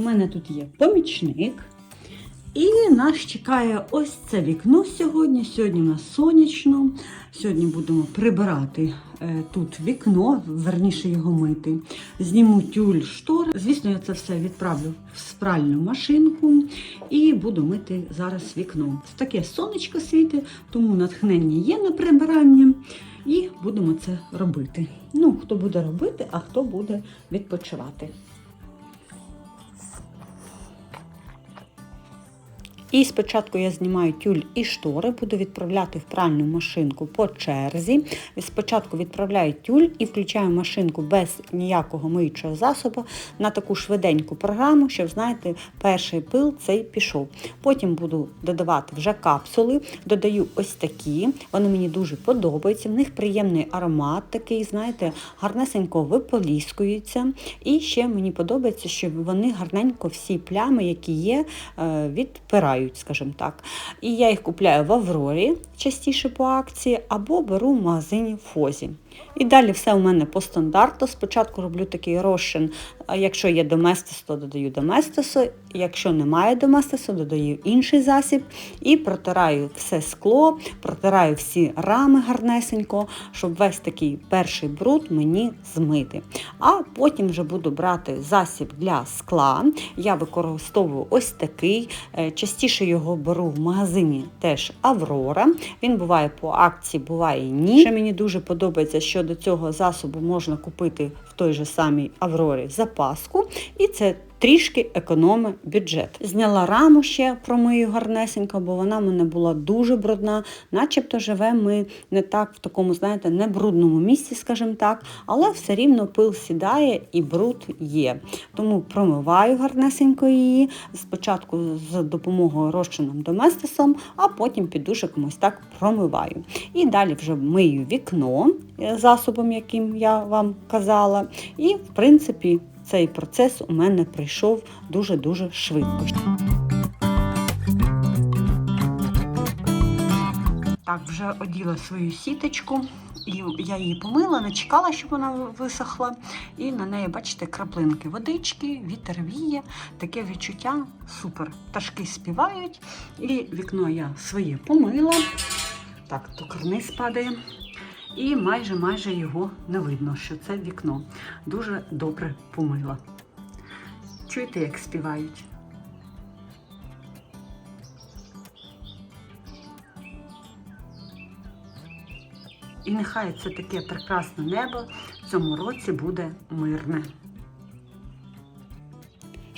У мене тут є помічник. І нас чекає ось це вікно сьогодні. Сьогодні у нас сонячно. Сьогодні будемо прибирати е, тут вікно, верніше його мити. Зніму тюль штор. Звісно, я це все відправлю в спральну машинку і буду мити зараз вікно. Таке сонечко світить, тому натхнення є на прибирання. І будемо це робити. Ну, хто буде робити, а хто буде відпочивати. І спочатку я знімаю тюль і штори, буду відправляти в пральну машинку по черзі. Спочатку відправляю тюль і включаю машинку без ніякого миючого засобу на таку швиденьку програму, щоб, знаєте, перший пил цей пішов. Потім буду додавати вже капсули, додаю ось такі, вони мені дуже подобаються. В них приємний аромат такий, знаєте, гарнесенько виполіскуються. І ще мені подобається, що вони гарненько всі плями, які є, е, відпирають, скажімо так. І я їх купляю в Аврорі, частіше по акції, або беру в магазині Фозі. І далі все у мене по стандарту. Спочатку роблю такий розчин. Якщо є доместос, то додаю доместосу. Якщо немає доместосу, додаю інший засіб і протираю все скло, протираю всі рами гарнесенько, щоб весь такий перший бруд мені змити. А потім вже буду брати засіб для скла. Я використовую ось такий. Е, Частіше його беру в магазині теж Аврора. Він буває по акції, буває ні. Ще мені дуже подобається, що до цього засобу можна купити в той же самій Аврорі запаску, і це трішки економить бюджет. Зняла раму ще промию гарнесенько, бо вона в мене була дуже брудна, начебто живемо ми не так в такому, знаєте, не брудному місці, скажімо так, але все рівно пил сідає і бруд є. Тому промиваю гарнесенько її, спочатку з допомогою розчином доместосом, а потім підушиком ось так промиваю. І далі вже мию вікно е, засобом, яким я вам казала. І, в принципі, цей процес у мене прийшов дуже-дуже швидко. Так, вже оділа свою сіточку, і я її помила, не чекала, щоб вона висохла. І на неї, бачите, краплинки водички, вітер віє, таке відчуття супер. Пташки співають, і вікно я своє помила. Так, то карниз падає. І майже майже його не видно, що це вікно. Дуже добре помила. Чуєте, як співають? І нехай це таке прекрасне небо в цьому році буде мирне.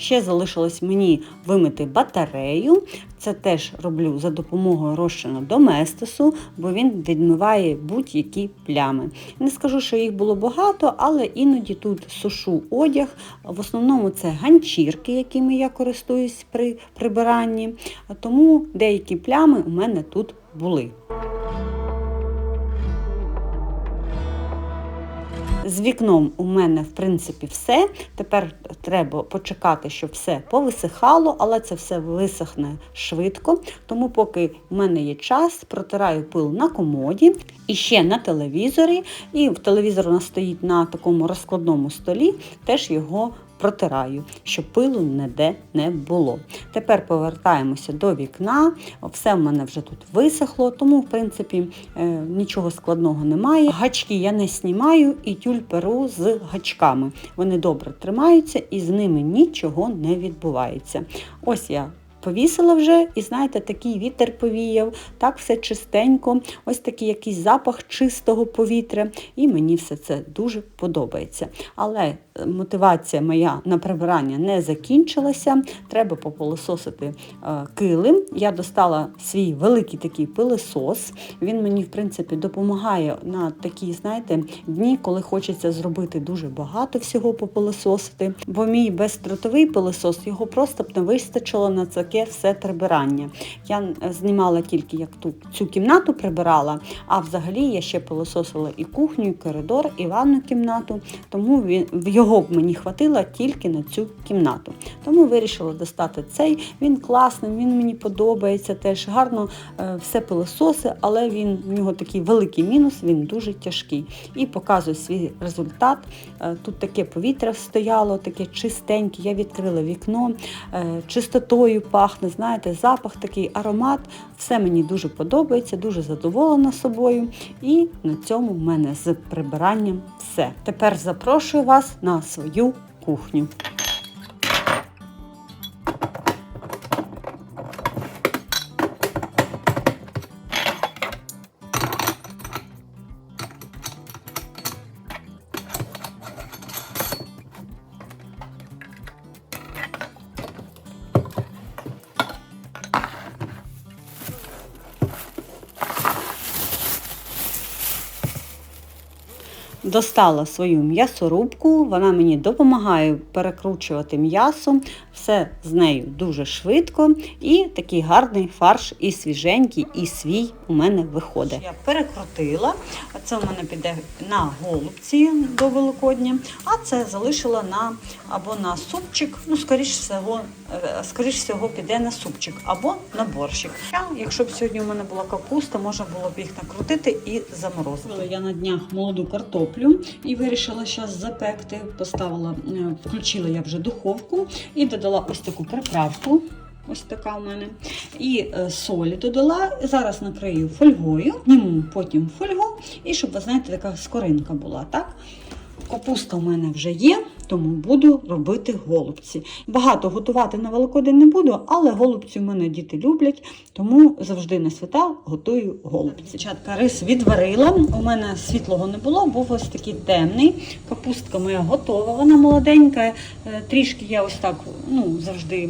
Ще залишилось мені вимити батарею. Це теж роблю за допомогою розчину доместосу, бо він відмиває будь-які плями. Не скажу, що їх було багато, але іноді тут сушу одяг. В основному це ганчірки, якими я користуюсь при прибиранні. Тому деякі плями у мене тут були. З вікном у мене, в принципі, все. Тепер треба почекати, щоб все повисихало, але це все висохне швидко. Тому, поки в мене є час, протираю пил на комоді і ще на телевізорі. І в телевізор у нас стоїть на такому розкладному столі, теж його протираю, щоб пилу ніде не було. Тепер повертаємося до вікна. Все в мене вже тут висохло, тому, в принципі, е, нічого складного немає. Гачки я не знімаю і тюль перу з гачками. Вони добре тримаються і з ними нічого не відбувається. Ось я повісила вже, і знаєте, такий вітер повіяв, так все чистенько, ось такий якийсь запах чистого повітря, і мені все це дуже подобається. Але е, мотивація моя на прибирання не закінчилася. Треба пополососити е, килим. Я достала свій великий такий пилосос. Він мені, в принципі, допомагає на такі, знаєте, дні, коли хочеться зробити дуже багато всього попилососити. Бо мій бездротовий пилосос його просто б не вистачило на це таке все прибирання. Я е, знімала тільки як ту цю кімнату прибирала, а взагалі я ще пилососила і кухню, і коридор, і ванну кімнату, тому він, його б мені хватило тільки на цю кімнату. Тому вирішила достати цей. Він класний, він мені подобається теж гарно е, все пилососи, але він в нього такий великий мінус, він дуже тяжкий. І показую свій результат. Е, Тут таке повітря стояло, таке чистеньке. Я відкрила вікно, чистотою пахне, знаєте, запах такий, аромат. Все мені дуже подобається, дуже задоволена собою. І на цьому в мене з прибиранням все. Тепер запрошую вас на свою кухню. Достала свою м'ясорубку, вона мені допомагає перекручувати м'ясо, все з нею дуже швидко і такий гарний фарш і свіженький, і свій у мене виходить. Я перекрутила, це у мене піде на голубці до Великодня, а це залишила на або на супчик, ну, скоріш всього, е, скоріш всього піде на супчик або на борщик. Якщо б сьогодні у мене була капуста, можна було б їх накрутити і заморозити. Я на днях молоду картоплю і вирішила зараз запекти. Поставила, е, включила я вже духовку і додала ось таку приправку. Ось така у мене. І е, солі додала. Зараз накрию фольгою, зніму потім фольгу, і щоб, ви знаєте, така скоринка була. так? Капуста у мене вже є, тому буду робити голубці. Багато готувати на Великодень не буду, але голубці у мене діти люблять, тому завжди на свята готую голубці. Дівчатка, рис відварила. У мене світлого не було, був ось такий темний. Капустка моя готова, вона молоденька. Е, Трішки я ось так ну, завжди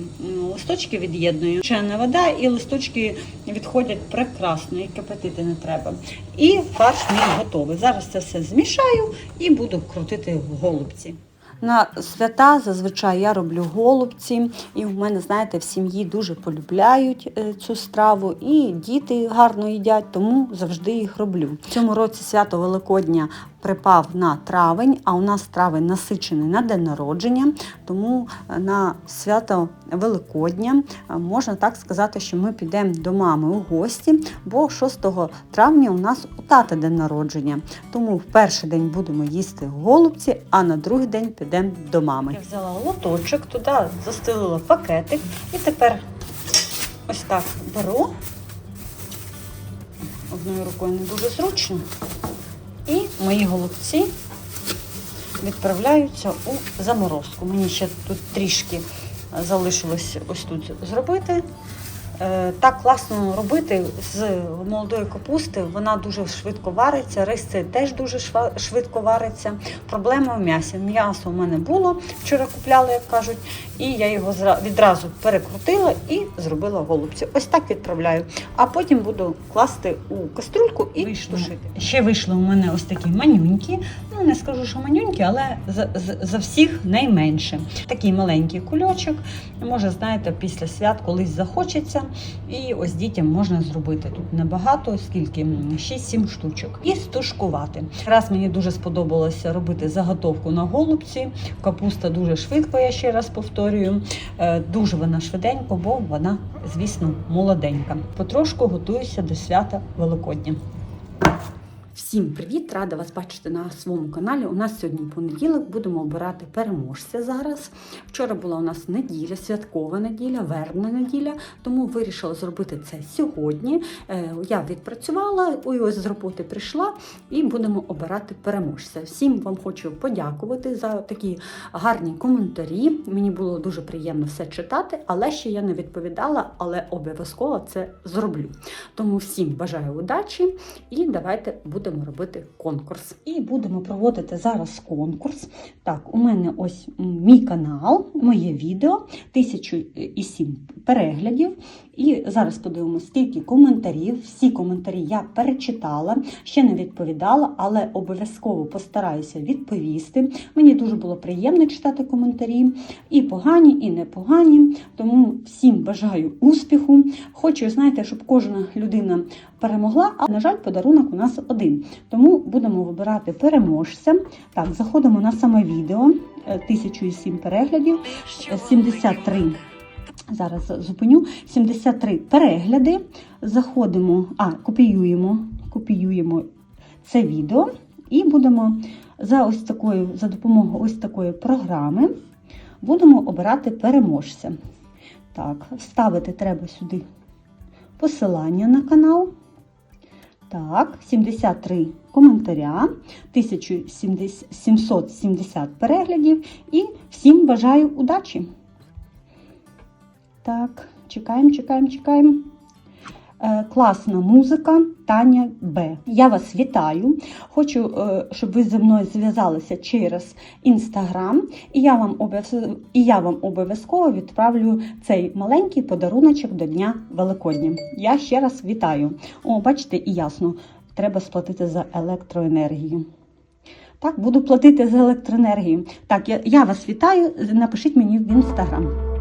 листочки від'єдную. Чайна вода і листочки відходять прекрасно, і кипятити не треба. І фарш мій готовий. Зараз це все змішаю і буду крутити голубці. На свята зазвичай я роблю голубці, і в мене, знаєте, в сім'ї дуже полюбляють е, цю страву, і діти гарно їдять, тому завжди їх роблю. В цьому році свято Великодня припав на травень, а у нас травень насичений на день народження, тому е, на свято Великодня е, можна так сказати, що ми підемо до мами у гості, бо 6 травня у нас у тата день народження. Тому в перший день будемо їсти голубці, а на другий день підемо до мами. Я взяла лоточок, туди застелила пакетик і тепер ось так беру. Одною рукою не дуже зручно. І мої голубці відправляються у заморозку. Мені ще тут трішки залишилось ось тут зробити. Е, Так класно робити з молодої капусти, вона дуже швидко вариться, рис цей теж дуже швидко вариться. Проблема в м'ясі. М'ясо у мене було, вчора купляла, як кажуть, і я його відразу перекрутила і зробила голубці. Ось так відправляю. А потім буду класти у каструльку і тушити. Ще вийшло у мене ось такі манюнькі. Ну не скажу, що манюнькі, але за, за, за всіх найменше. Такий маленький кульочок. Може, знаєте, після свят колись захочеться. І ось дітям можна зробити тут небагато, скільки М, 6-7 штучок. І стушкувати. Раз мені дуже сподобалося робити заготовку на голубці. Капуста дуже швидко, я ще раз повторюю. Е, Дуже вона швиденько, бо вона, звісно, молоденька. Потрошку готуюся до свята Великодня. Всім привіт! Рада вас бачити на своєму каналі. У нас сьогодні понеділок, будемо обирати переможця зараз. Вчора була у нас неділя, святкова неділя, вербна неділя, тому вирішила зробити це сьогодні. Е, Я відпрацювала, ось з роботи прийшла і будемо обирати переможця. Всім вам хочу подякувати за такі гарні коментарі. Мені було дуже приємно все читати, але ще я не відповідала, але обов'язково це зроблю. Тому всім бажаю удачі і давайте будемо будемо робити конкурс. І будемо проводити зараз конкурс. Так, у мене ось мій канал, моє відео, 1007 переглядів. І зараз подивимося, скільки коментарів. Всі коментарі я перечитала, ще не відповідала, але обов'язково постараюся відповісти. Мені дуже було приємно читати коментарі, і погані, і непогані. Тому всім бажаю успіху. Хочу, знаєте, щоб кожна людина перемогла, а на жаль, подарунок у нас один. Тому будемо вибирати переможця. Так, заходимо на саме відео. е, 1007 переглядів, е, 73. Зараз зупиню 73 перегляди. Заходимо, а копіюємо, копіюємо це відео і будемо за ось такою, за допомогою ось такої програми будемо обирати переможця. Так, вставити треба сюди посилання на канал. Так, 73 коментаря, 1770 переглядів і всім бажаю удачі! Так, чекаємо, чекаємо, чекаємо. Е, класна музика Таня Б. Я вас вітаю. Хочу, е, щоб ви зі мною зв'язалися через інстаграм, і я вам і я вам обов'язково відправлю цей маленький подаруночок до Дня Великодня. Я ще раз вітаю. О, бачите, і ясно, треба сплатити за електроенергію. Так, буду платити за електроенергію. Так, я, я вас вітаю. Напишіть мені в інстаграм.